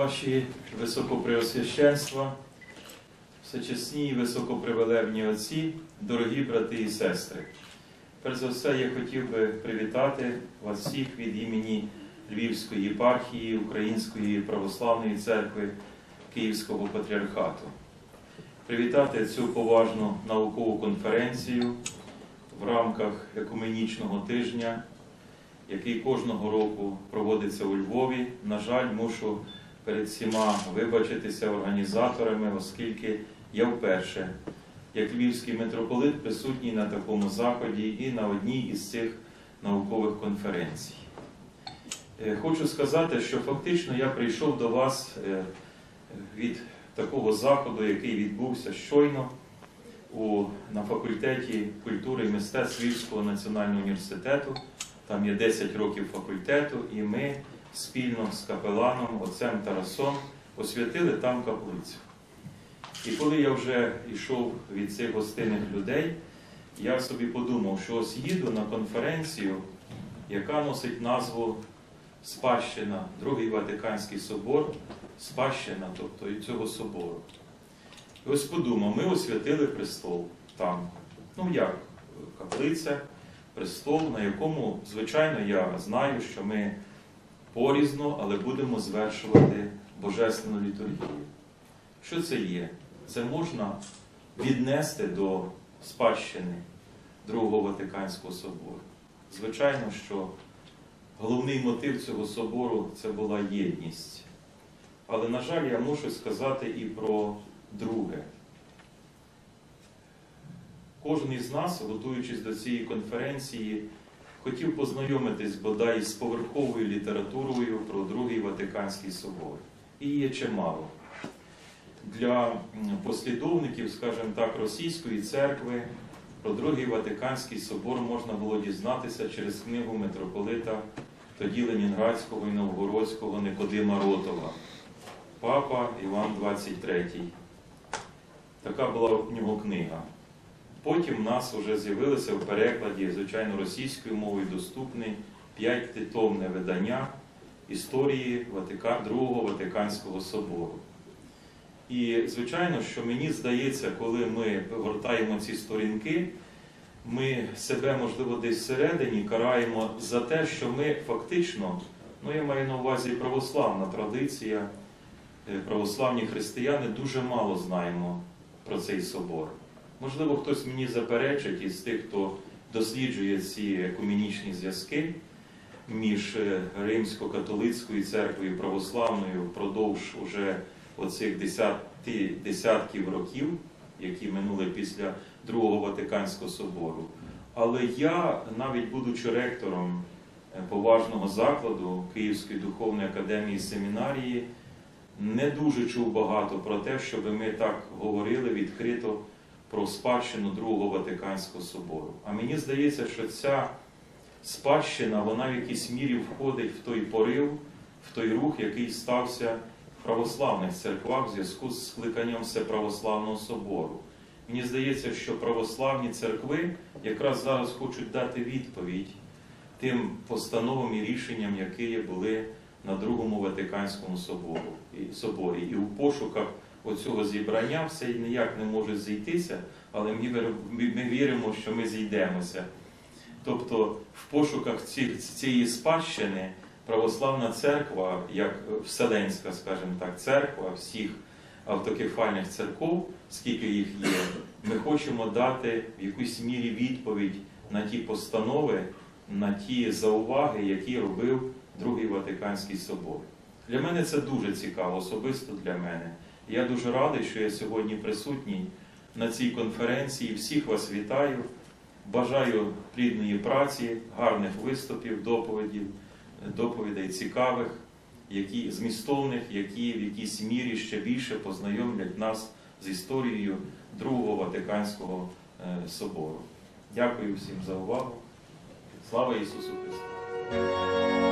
Ваші високопреосвященства, всечесні і високопривелебні отці, дорогі брати і сестри. Перш за все, я хотів би привітати вас всіх від імені Львівської єпархії Української православної церкви Київського патріархату. Привітати цю поважну наукову конференцію в рамках екуменічного тижня, який кожного року проводиться у Львові. На жаль, мушу перед всіма вибачитися організаторами, оскільки я вперше, як львівський митрополит, присутній на такому заході і на одній із цих наукових конференцій. Е, Хочу сказати, що фактично я прийшов до вас е, від такого заходу, який відбувся щойно у, на факультеті культури і мистецтв Львівського національного університету. Там є 10 років факультету, і ми спільно з капеланом, отцем Тарасом, освятили там каплицю. І коли я вже йшов від цих гостинних людей, я собі подумав, що ось їду на конференцію, яка носить назву Спадщина, Другий Ватиканський собор, спадщина, тобто і цього собору. І ось подумав, ми освятили престол там. Ну як, каплиця, престол, на якому, звичайно, я знаю, що ми порізно, але будемо звершувати божественну літургію. Що це є? Це можна віднести до спадщини Другого Ватиканського собору. Звичайно, що головний мотив цього собору це була єдність. Але, на жаль, я мушу сказати і про друге. Кожен із нас, готуючись до цієї конференції, хотів познайомитись бодай з поверховою літературою про Другий Ватиканський собор. І є чимало. Для послідовників, скажімо так, російської церкви про Другий Ватиканський собор можна було дізнатися через книгу митрополита тоді Ленінградського і Новгородського Никодима Ротова, Папа Іван XXIII. Така була у нього книга. Потім в нас вже з'явилося в перекладі, звичайно, російською мовою доступне п'ятитомне видання історії Ватика... Другого Ватиканського собору. І, звичайно, що мені здається, коли ми гортаємо ці сторінки, ми себе, можливо, десь всередині караємо за те, що ми фактично, ну я маю на увазі православна традиція, е, православні християни дуже мало знаємо про цей собор. Можливо, хтось мені заперечить із тих, хто досліджує ці екумінічні зв'язки між е, римсько-католицькою церквою і православною впродовж уже оцих десяти, десятків років, які минули після Другого Ватиканського собору. Але я, навіть будучи ректором е, поважного закладу Київської духовної академії семінарії, не дуже чув багато про те, щоб ми так говорили відкрито про спадщину Другого Ватиканського собору. А мені здається, що ця спадщина, вона в якійсь мірі входить в той порив, в той рух, який стався в православних церквах в зв'язку з скликанням Всеправославного собору. Мені здається, що православні церкви якраз зараз хочуть дати відповідь тим постановам і рішенням, які були на Другому Ватиканському соборі. І у пошуках оцього зібрання все ніяк не може зійтися, але ми, вір- ми- ми віримо, що ми зійдемося. Тобто в пошуках цієї спадщини православна церква, як вселенська, скажімо так, церква всіх автокефальних церков, скільки їх є, ми хочемо дати в якійсь мірі відповідь на ті постанови, на ті зауваги, які робив Другий Ватиканський собор. Для мене це дуже цікаво, особисто для мене. Я дуже радий, що я сьогодні присутній на цій конференції. Всіх вас вітаю. Бажаю плідної праці, гарних виступів, доповідів, доповідей цікавих, які змістовних, які в якійсь мірі ще більше познайомлять нас з історією Другого Ватиканського е, собору. Дякую всім за увагу. Слава Ісусу Христу!